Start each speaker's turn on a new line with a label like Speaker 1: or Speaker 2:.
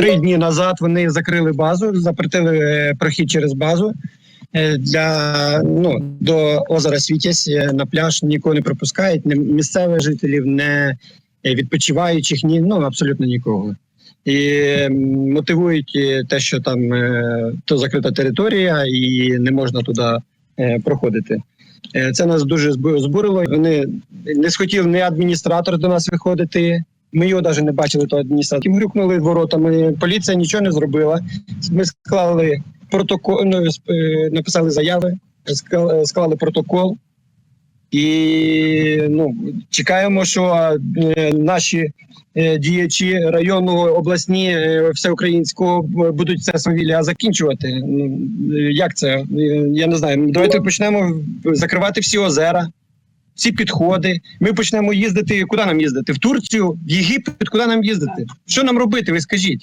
Speaker 1: три дні назад вони закрили базу, запретили е, прохід через базу. Е, Для ну до озера Світязь е, на пляж нікого не пропускають, не місцевих жителів, не відпочиваючих, ні ну абсолютно нікого. І мотивують те, що там то закрита територія, і не можна туди проходити. Це нас дуже збу- збурило. Вони не схотів ні адміністратор до нас виходити. Ми його навіть не бачили, то адміністратор. Грюкнули воротами. Поліція нічого не зробила. Ми склали протокол, ну, е, написали заяви, склали, склали протокол. І ну, чекаємо, що е, наші е, діячі районного, обласні, е, всеукраїнського будуть це свавілля закінчувати. Ну, е, як це? Е, Я не знаю. Давайте почнемо закривати всі озера, всі підходи. Ми почнемо їздити. Куди нам їздити? В Турцію, в Єгипет, куди нам їздити? Що нам робити? Ви скажіть?